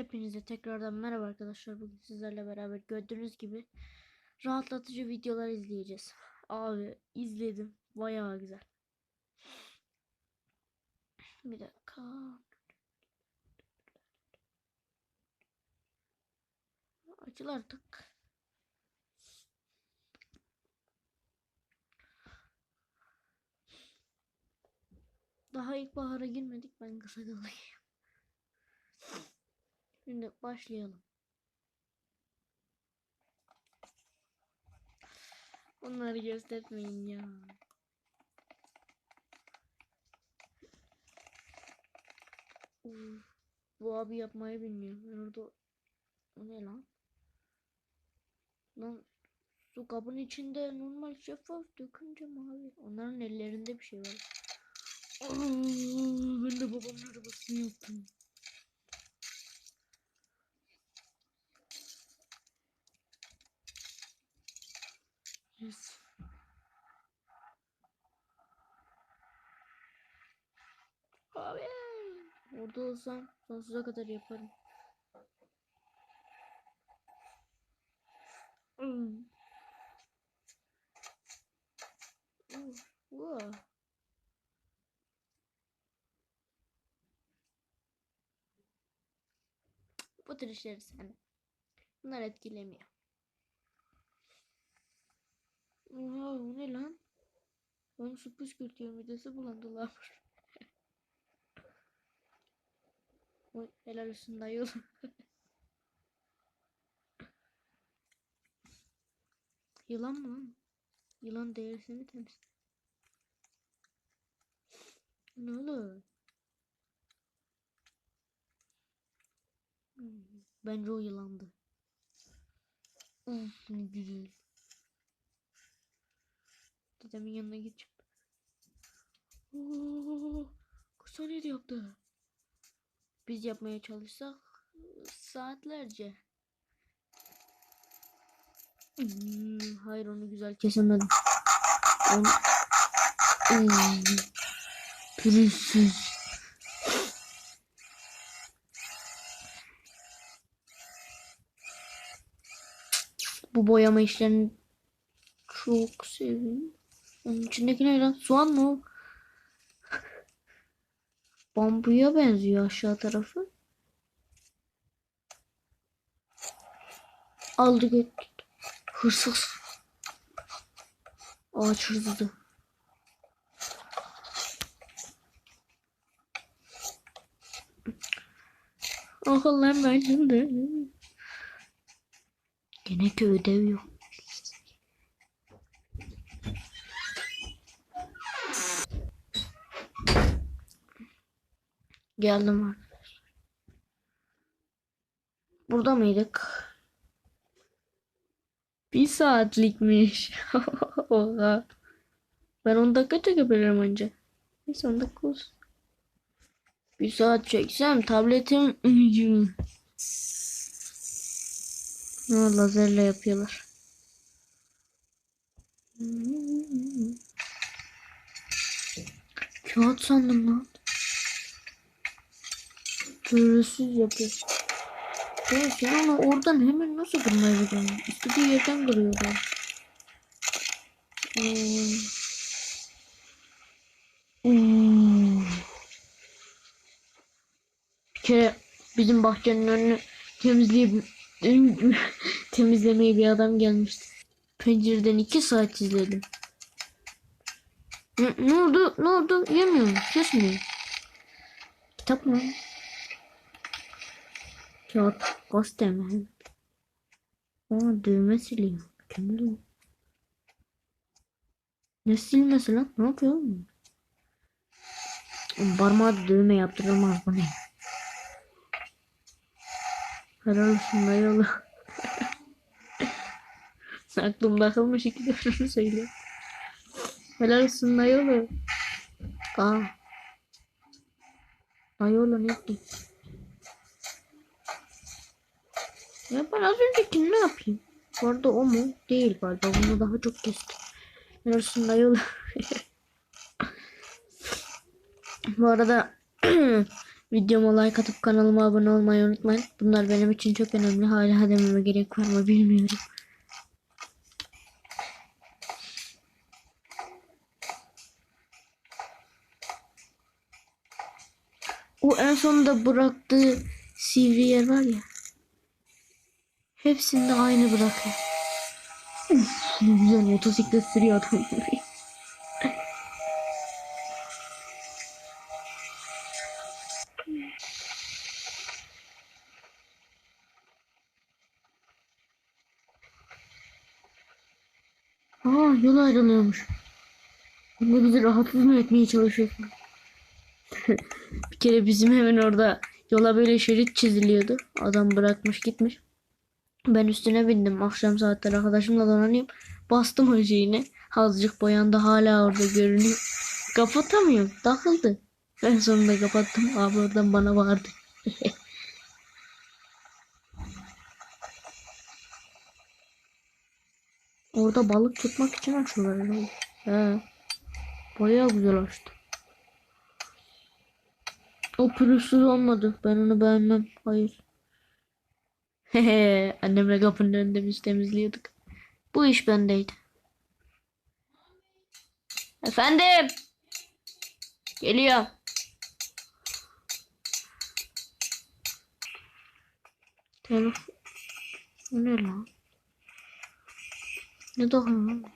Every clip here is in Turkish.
Hepinize tekrardan merhaba arkadaşlar. Bugün sizlerle beraber gördüğünüz gibi rahatlatıcı videolar izleyeceğiz. Abi izledim. Bayağı güzel. Bir dakika. Açıl artık. Daha ilkbahara girmedik. Ben kısa kalayım. Şimdi başlayalım. Onları göstermeyin ya. Bu abi yapmayı bilmiyor. Ben orada o ne lan? Lan su kabın içinde normal şeffaf dökünce mavi. Onların ellerinde bir şey var. Aa, ben de babamın arabasını yaptım. Yes. Abi. Orada olsam sonsuza kadar yaparım. Hmm. Uf, wow. Bu tür işleri sen. Bunlar etkilemiyor. Oha o ne lan? Ben su püskürtüyor midesi bulandı lan. Oy helal olsun dayı oğlum. Yılan mı lan? Yılan derisini temiz. Ne olur? Hmm, Bence o yılandı. Uf ne güzel. Dedemin yanına geçip. Oo, kaç saniyede yaptı? Biz yapmaya çalışsak saatlerce. Hmm, hayır onu güzel kesemedim. Onu... Hmm, pürüzsüz. Bu boyama işlerini çok seviyorum. Onun içindeki ne lan? Soğan mı? Bambuya benziyor aşağı tarafı. Aldı götürdü. Hırsız. Ağaç hırsızı. Ben şimdi. Gene ki ödev yok. Geldim arkadaşlar. Burada mıydık? Bir saatlikmiş. Oha. Ben 10 dakika çekebilirim önce. Neyse 10 dakika olsun. Bir saat çeksem tabletim Ha, lazerle yapıyorlar. Kağıt sandım lan. Pürüzsüz yapıyor. Ya sen onu oradan hemen nasıl kırmaya gidiyorsun? İstediği yerden kırıyor da. Hmm. Hmm. Bir kere bizim bahçenin önünü temizleyip temizlemeye bir adam gelmişti. Pencereden iki saat izledim. Ne, ne oldu? Ne oldu? Yemiyor mu? Kesmiyor. Kitap mı? Kağıt gazete mi? Aa düğme siliyor. Mükemmel. Ne silmesi lan? Ne yapıyor oğlum? Parmağı düğme yaptırılmaz bu ne? Helal olsun dayalı. Aklımda kalmış iki defa söyle. Helal olsun dayalı. Aa. Dayalı ne yaptın? Ya ben az önceki ne yapayım? Bu arada o mu? Değil galiba. Bunu daha çok kestim. Yarısında yol. Bu arada Videoma like atıp kanalıma abone olmayı unutmayın. Bunlar benim için çok önemli. Hala dememe gerek var mı bilmiyorum. O en sonunda bıraktığı sivri yer var ya. Hepsinde aynı bırakıyor. Uf, ne güzel motosiklet sürüyor adam. Aa yol ayrılıyormuş. Bunda bizi rahatsız mı etmeye çalışıyorsun? Bir kere bizim hemen orada yola böyle şerit çiziliyordu. Adam bırakmış gitmiş. Ben üstüne bindim. Akşam saatleri arkadaşımla dolanıyorum. Bastım şeyine. Azıcık boyandı hala orada görünüyor. Kapatamıyorum. Takıldı. En sonunda kapattım. Abi oradan bana vardı. Orada balık tutmak için açıyorlar. He. Bayağı güzel açtı. O pürüzsüz olmadı. Ben onu beğenmem. Hayır. Annemle kapının önünde biz temizliyorduk. Bu iş bendeydi. Efendim. Geliyor. Telefon. Ne lan? Ne dokunuyor?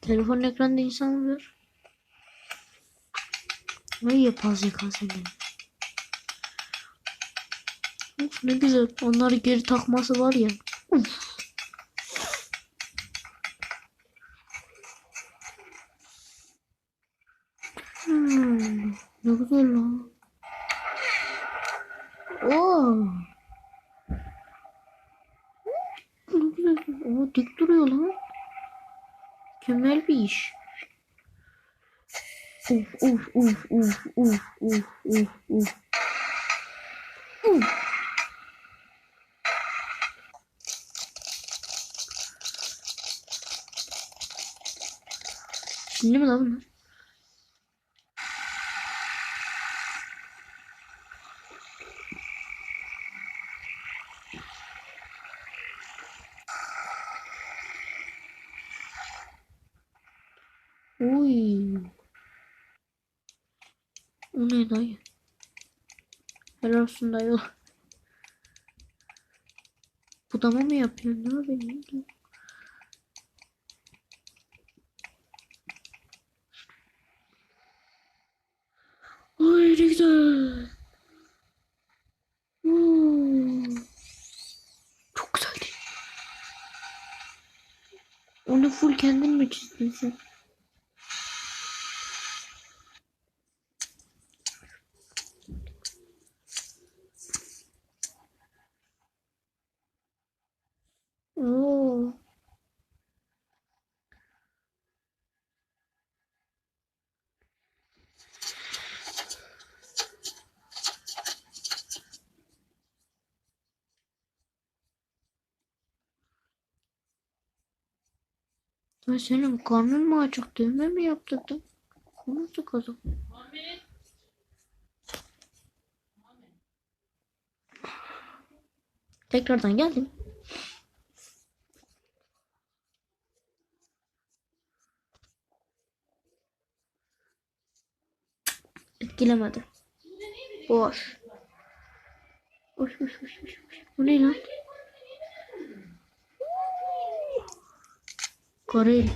Telefon ekranda insan mı var? Ne yapaz yaka seni? Uf, ne güzel. Onları geri takması var ya. Uf. Hmm, ne güzel lan. Oo. Ne güzel. Oo, dik duruyor lan. Mükemmel bir iş. Uf uf uf uf uf uf uf uf. Şimdi mi lan bunlar? Uy. O ne dayı? Helal olsun dayı. Budama mı yapıyorsun? Ne yapıyorsun? Ay ne güzel. Oo. Çok güzel. Onu full kendin mi çizdin? Oo. Ya senin karnın mı acık dövme mi yaptırdın? Bu nasıl? Tekrardan geldim. Etkilemedi. Boş boş boş boş. boş. Bu ne lan? Koreli.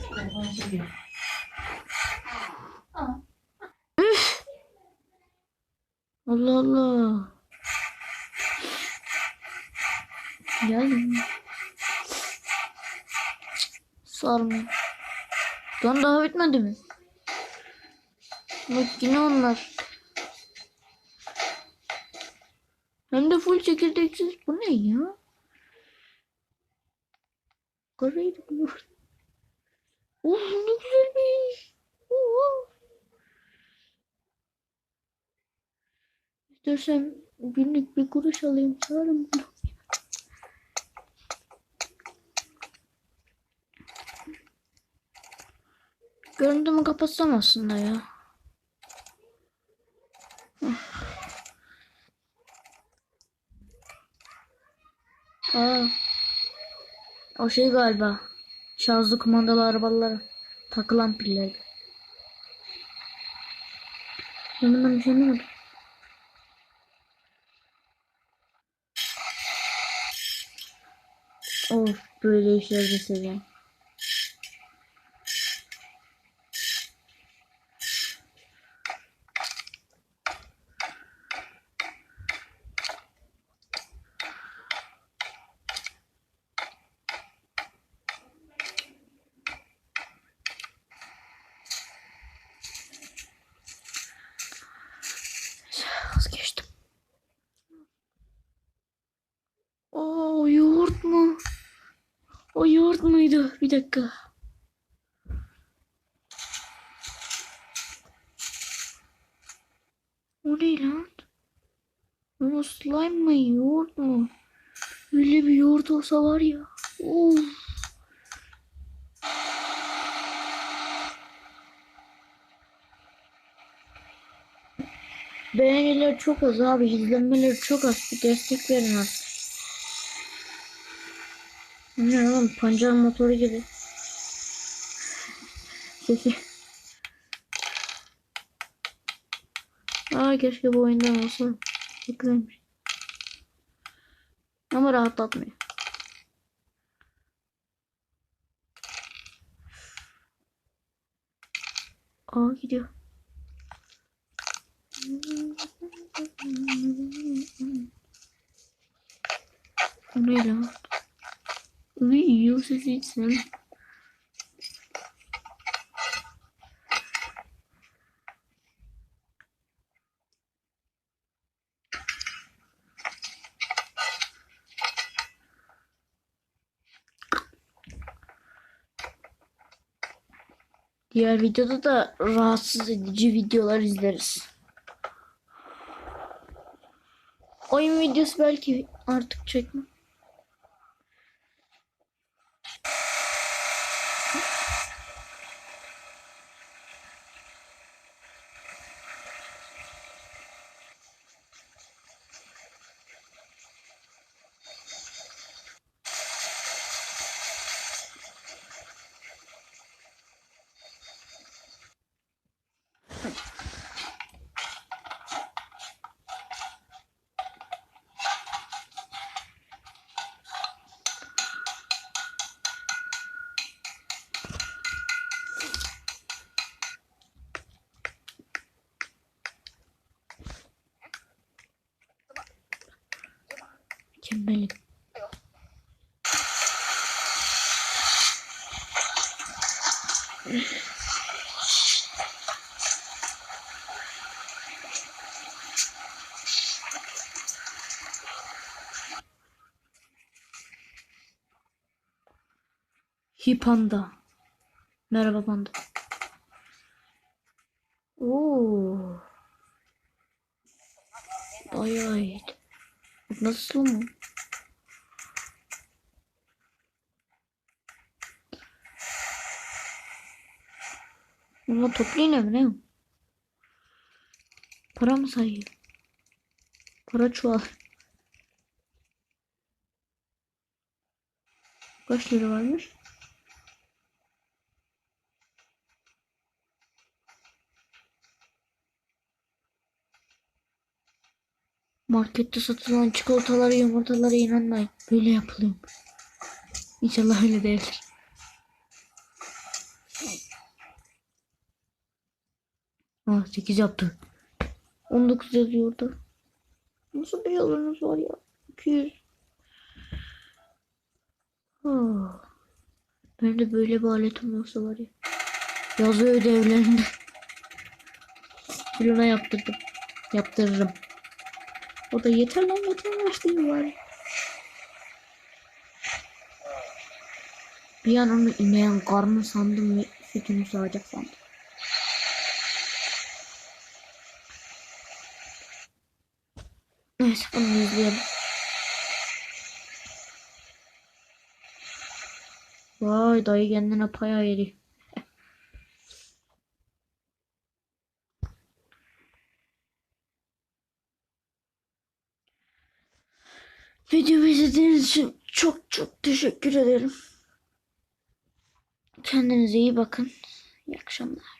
Üf! Allah Allah. Geldim. Sarmıyor. Lan daha bitmedi mi? Bak yine onlar. Hem de full çekirdeksiz. Bu ne ya? Karayı Uf ne güzelmiş. Uf. İstersen günlük bir kuruş alayım sararım bunu. Görüntümü kapatsam aslında ya. Ah. Aa. O şey galiba. Şarjlı kumandalı arabalara takılan piller. Bundan bir şey anlamadım. Of böyle işler de seviyorum. Vazgeçtim. Oo yoğurt mu? O yoğurt muydu? Bir dakika. O ne lan? O slime mı yoğurt mu? Öyle bir yoğurt olsa var ya. Of. Beğeniler çok az abi. izlenmeler çok az. Bir destek verin artık. Ne oğlum pancar motoru gibi. Sesi. Aa keşke bu oyundan olsa. Çok güzelmiş. Ama rahatlatmıyor. Aa gidiyor. O ne lan? Hiç sevmem. Diğer videoda da rahatsız edici videolar izleriz. Oyun videosu belki artık çekmem. Hipanda. Merhaba panda. Oo. Bayağı iyi. Nasıl mı? Ama toplu iğne mi ne? Para mı sayıyor? Para çuval. Kaç lira varmış? Markette satılan çikolatalara, yumurtalara inanmayın. Böyle yapılıyor. İnşallah öyle değildir. Ah 8 yaptı. 19 yazıyor orada. Nasıl bir yolunuz var ya? 200. Ben de böyle bir aletim olsa var ya. Yazı ödevlerinde. Bilona yaptırdım. Yaptırırım. O da yeter lan yeter başlayayım bari. Bir an onu ineyen karnı sandım ve sütünü sağacak sandım. Neyse bunu izleyelim. Vay dayı kendine pay ayırıyor. Videomu izlediğiniz için çok çok teşekkür ederim. Kendinize iyi bakın. İyi akşamlar.